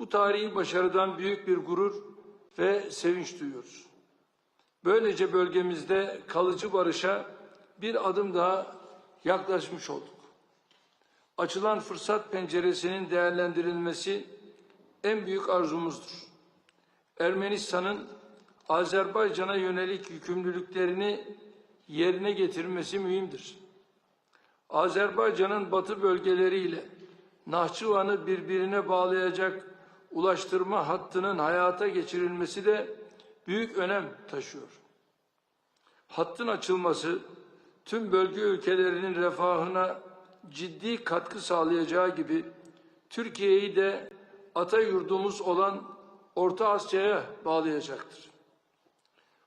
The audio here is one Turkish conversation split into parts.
Bu tarihi başarıdan büyük bir gurur ve sevinç duyuyoruz. Böylece bölgemizde kalıcı barışa bir adım daha yaklaşmış olduk. Açılan fırsat penceresinin değerlendirilmesi en büyük arzumuzdur. Ermenistan'ın Azerbaycan'a yönelik yükümlülüklerini yerine getirmesi mühimdir. Azerbaycan'ın batı bölgeleriyle Nahçıvan'ı birbirine bağlayacak ulaştırma hattının hayata geçirilmesi de büyük önem taşıyor. Hattın açılması tüm bölge ülkelerinin refahına ciddi katkı sağlayacağı gibi Türkiye'yi de ata yurdumuz olan Orta Asya'ya bağlayacaktır.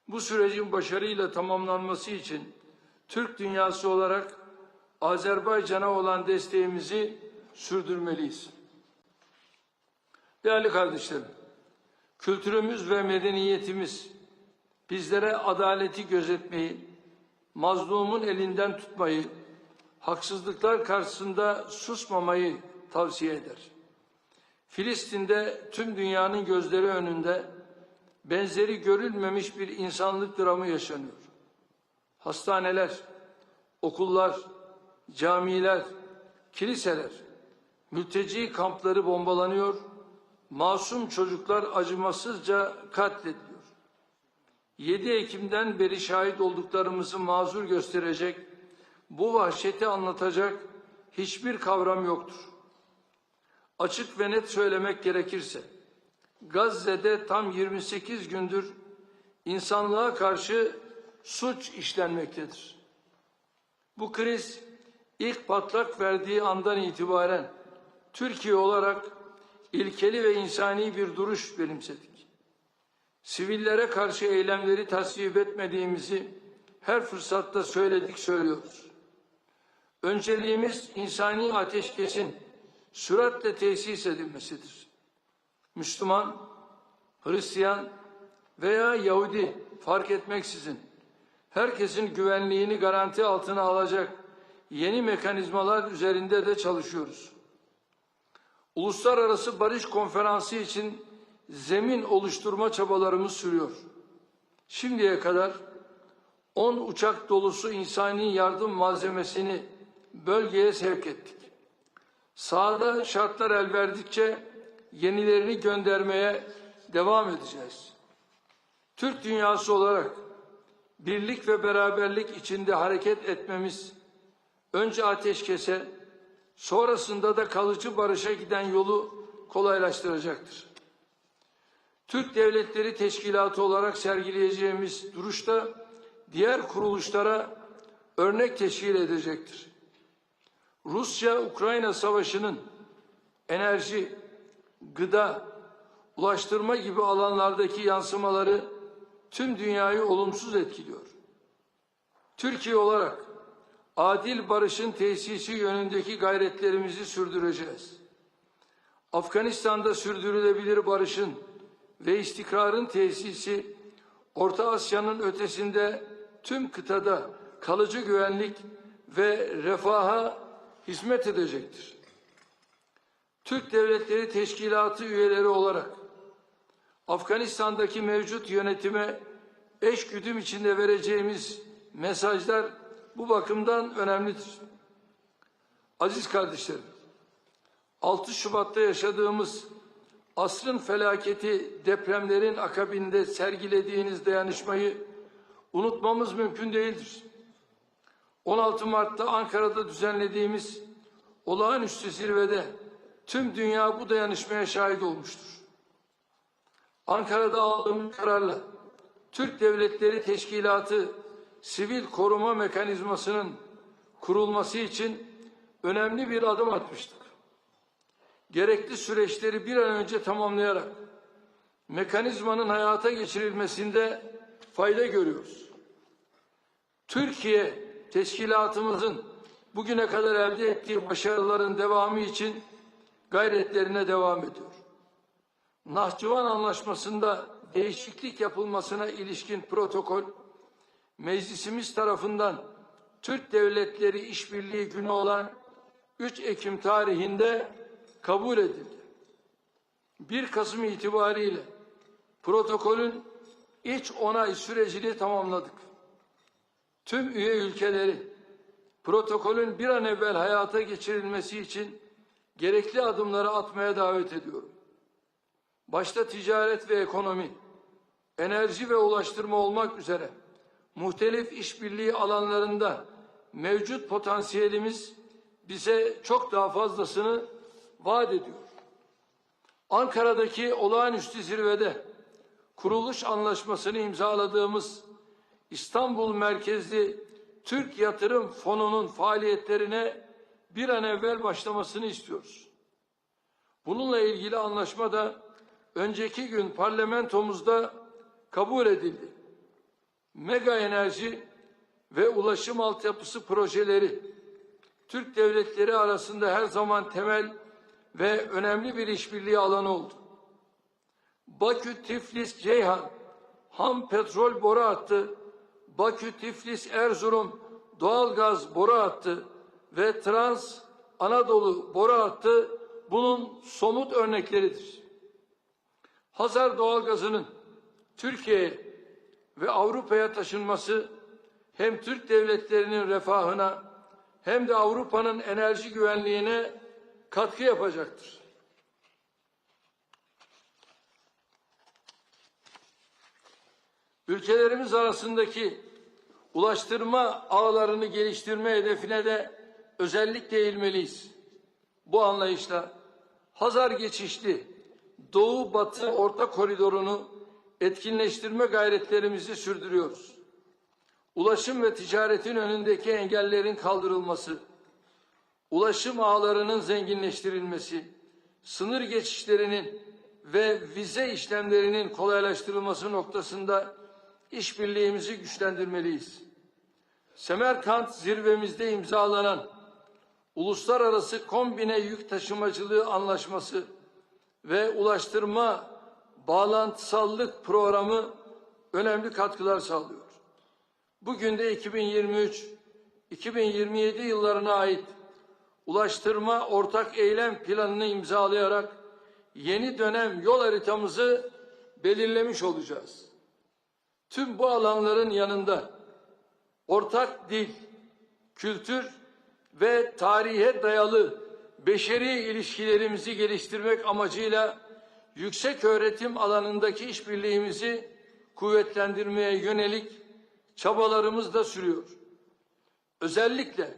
Bu sürecin başarıyla tamamlanması için Türk dünyası olarak Azerbaycan'a olan desteğimizi sürdürmeliyiz. Değerli kardeşlerim, kültürümüz ve medeniyetimiz bizlere adaleti gözetmeyi, mazlumun elinden tutmayı, haksızlıklar karşısında susmamayı tavsiye eder. Filistin'de tüm dünyanın gözleri önünde benzeri görülmemiş bir insanlık dramı yaşanıyor. Hastaneler, okullar, camiler, kiliseler, mülteci kampları bombalanıyor, masum çocuklar acımasızca katlediliyor. 7 Ekim'den beri şahit olduklarımızı mazur gösterecek, bu vahşeti anlatacak hiçbir kavram yoktur. Açık ve net söylemek gerekirse, Gazze'de tam 28 gündür insanlığa karşı suç işlenmektedir. Bu kriz ilk patlak verdiği andan itibaren Türkiye olarak ilkeli ve insani bir duruş benimsedik. Sivillere karşı eylemleri tasvip etmediğimizi her fırsatta söyledik söylüyoruz. Önceliğimiz insani ateşkesin süratle tesis edilmesidir. Müslüman, Hristiyan veya Yahudi fark etmeksizin herkesin güvenliğini garanti altına alacak yeni mekanizmalar üzerinde de çalışıyoruz. Uluslararası Barış Konferansı için zemin oluşturma çabalarımız sürüyor. Şimdiye kadar 10 uçak dolusu insani yardım malzemesini bölgeye sevk ettik. Sahada şartlar el verdikçe yenilerini göndermeye devam edeceğiz. Türk dünyası olarak birlik ve beraberlik içinde hareket etmemiz önce ateşkese, sonrasında da kalıcı barışa giden yolu kolaylaştıracaktır. Türk Devletleri Teşkilatı olarak sergileyeceğimiz duruşta diğer kuruluşlara örnek teşkil edecektir. Rusya-Ukrayna savaşının enerji, gıda, ulaştırma gibi alanlardaki yansımaları tüm dünyayı olumsuz etkiliyor. Türkiye olarak adil barışın tesisi yönündeki gayretlerimizi sürdüreceğiz. Afganistan'da sürdürülebilir barışın ve istikrarın tesisi Orta Asya'nın ötesinde tüm kıtada kalıcı güvenlik ve refaha hizmet edecektir. Türk Devletleri Teşkilatı üyeleri olarak Afganistan'daki mevcut yönetime eş güdüm içinde vereceğimiz mesajlar bu bakımdan önemlidir. Aziz kardeşlerim, 6 Şubat'ta yaşadığımız asrın felaketi depremlerin akabinde sergilediğiniz dayanışmayı unutmamız mümkün değildir. 16 Mart'ta Ankara'da düzenlediğimiz olağanüstü zirvede tüm dünya bu dayanışmaya şahit olmuştur. Ankara'da aldığımız kararla Türk Devletleri Teşkilatı sivil koruma mekanizmasının kurulması için önemli bir adım atmıştık. Gerekli süreçleri bir an önce tamamlayarak mekanizmanın hayata geçirilmesinde fayda görüyoruz. Türkiye teşkilatımızın bugüne kadar elde ettiği başarıların devamı için gayretlerine devam ediyor. Nahçıvan Anlaşması'nda değişiklik yapılmasına ilişkin protokol meclisimiz tarafından Türk Devletleri İşbirliği Günü olan 3 Ekim tarihinde kabul edildi. 1 Kasım itibariyle protokolün iç onay sürecini tamamladık. Tüm üye ülkeleri protokolün bir an evvel hayata geçirilmesi için gerekli adımları atmaya davet ediyorum. Başta ticaret ve ekonomi, enerji ve ulaştırma olmak üzere muhtelif işbirliği alanlarında mevcut potansiyelimiz bize çok daha fazlasını vaat ediyor. Ankara'daki olağanüstü zirvede kuruluş anlaşmasını imzaladığımız İstanbul merkezli Türk Yatırım Fonu'nun faaliyetlerine bir an evvel başlamasını istiyoruz. Bununla ilgili anlaşma da önceki gün parlamentomuzda kabul edildi. Mega enerji ve ulaşım altyapısı projeleri Türk devletleri arasında her zaman temel ve önemli bir işbirliği alanı oldu. Bakü Tiflis Ceyhan ham petrol boru hattı, Bakü Tiflis Erzurum doğalgaz boru hattı ve Trans Anadolu boru hattı bunun somut örnekleridir. Hazar doğalgazının Türkiye'ye ve Avrupa'ya taşınması hem Türk devletlerinin refahına hem de Avrupa'nın enerji güvenliğine katkı yapacaktır. Ülkelerimiz arasındaki ulaştırma ağlarını geliştirme hedefine de özellikle eğilmeliyiz. Bu anlayışla Hazar geçişli Doğu Batı Orta Koridorunu etkinleştirme gayretlerimizi sürdürüyoruz. Ulaşım ve ticaretin önündeki engellerin kaldırılması, ulaşım ağlarının zenginleştirilmesi, sınır geçişlerinin ve vize işlemlerinin kolaylaştırılması noktasında işbirliğimizi güçlendirmeliyiz. Semerkant zirvemizde imzalanan Uluslararası Kombine Yük Taşımacılığı Anlaşması ve Ulaştırma Bağlantısallık Programı önemli katkılar sağlıyor. Bugün de 2023-2027 yıllarına ait ulaştırma ortak eylem planını imzalayarak yeni dönem yol haritamızı belirlemiş olacağız. Tüm bu alanların yanında ortak dil, kültür ve tarihe dayalı beşeri ilişkilerimizi geliştirmek amacıyla yüksek öğretim alanındaki işbirliğimizi kuvvetlendirmeye yönelik çabalarımız da sürüyor. Özellikle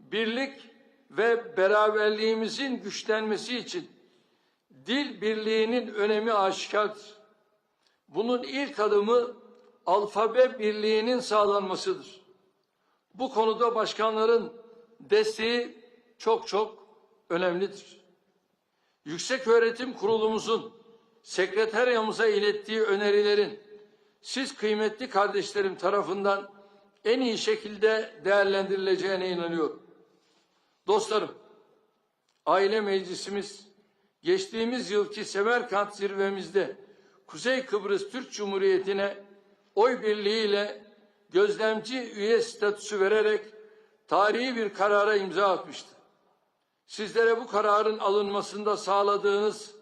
birlik ve beraberliğimizin güçlenmesi için dil birliğinin önemi aşikardır. Bunun ilk adımı alfabe birliğinin sağlanmasıdır. Bu konuda başkanların desteği çok çok önemlidir. Yüksek Öğretim Kurulumuzun sekreteryamıza ilettiği önerilerin siz kıymetli kardeşlerim tarafından en iyi şekilde değerlendirileceğine inanıyorum. Dostlarım, aile meclisimiz geçtiğimiz yılki Semerkant zirvemizde Kuzey Kıbrıs Türk Cumhuriyeti'ne oy birliğiyle gözlemci üye statüsü vererek tarihi bir karara imza atmıştı. Sizlere bu kararın alınmasında sağladığınız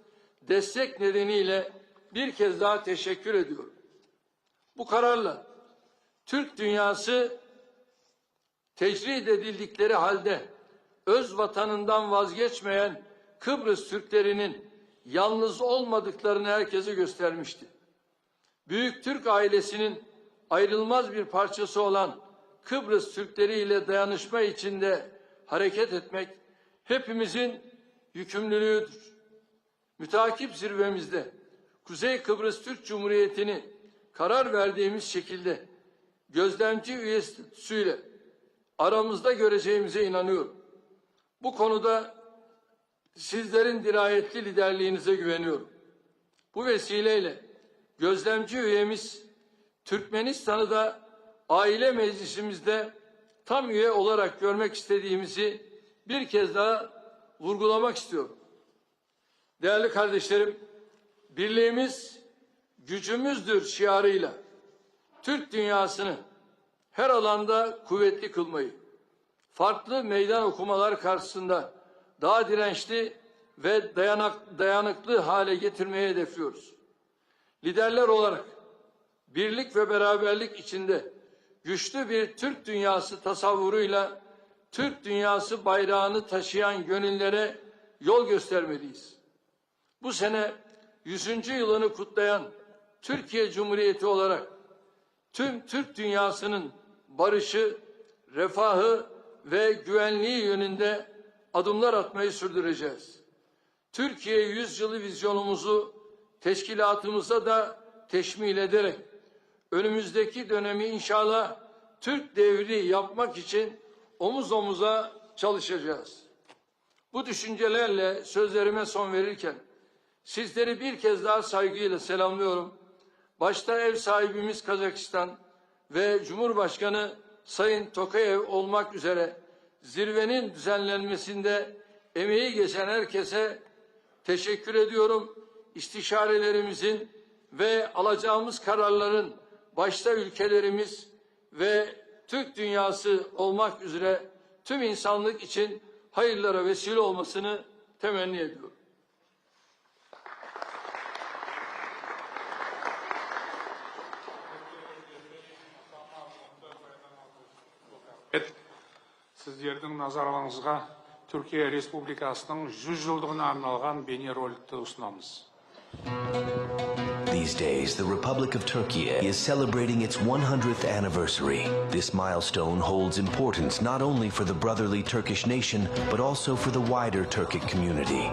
destek nedeniyle bir kez daha teşekkür ediyorum. Bu kararla Türk dünyası tecrid edildikleri halde öz vatanından vazgeçmeyen Kıbrıs Türklerinin yalnız olmadıklarını herkese göstermişti. Büyük Türk ailesinin ayrılmaz bir parçası olan Kıbrıs Türkleri ile dayanışma içinde hareket etmek hepimizin yükümlülüğüdür. Mütakip zirvemizde Kuzey Kıbrıs Türk Cumhuriyeti'ni karar verdiğimiz şekilde gözlemci üyesiyle aramızda göreceğimize inanıyorum. Bu konuda sizlerin dirayetli liderliğinize güveniyorum. Bu vesileyle gözlemci üyemiz Türkmenistan'ı da aile meclisimizde tam üye olarak görmek istediğimizi bir kez daha vurgulamak istiyorum. Değerli kardeşlerim, birliğimiz gücümüzdür şiarıyla Türk dünyasını her alanda kuvvetli kılmayı, farklı meydan okumalar karşısında daha dirençli ve dayanak, dayanıklı hale getirmeyi hedefliyoruz. Liderler olarak birlik ve beraberlik içinde güçlü bir Türk dünyası tasavvuruyla Türk dünyası bayrağını taşıyan gönüllere yol göstermeliyiz. Bu sene 100. yılını kutlayan Türkiye Cumhuriyeti olarak tüm Türk dünyasının barışı, refahı ve güvenliği yönünde adımlar atmayı sürdüreceğiz. Türkiye yüzyılı vizyonumuzu teşkilatımıza da teşmil ederek önümüzdeki dönemi inşallah Türk devri yapmak için omuz omuza çalışacağız. Bu düşüncelerle sözlerime son verirken sizleri bir kez daha saygıyla selamlıyorum. Başta ev sahibimiz Kazakistan ve Cumhurbaşkanı Sayın Tokayev olmak üzere zirvenin düzenlenmesinde emeği geçen herkese teşekkür ediyorum. İstişarelerimizin ve alacağımız kararların başta ülkelerimiz ve Türk dünyası olmak üzere tüm insanlık için hayırlara vesile olmasını temenni ediyorum. сіздердің назарларыңызға түркия республикасының 100 жылдығына арналған бейнероликті ұсынамыз These days, the Republic of Turkey is celebrating its 100th anniversary. This milestone holds importance not only for the brotherly Turkish nation, but also for the wider Turkic community.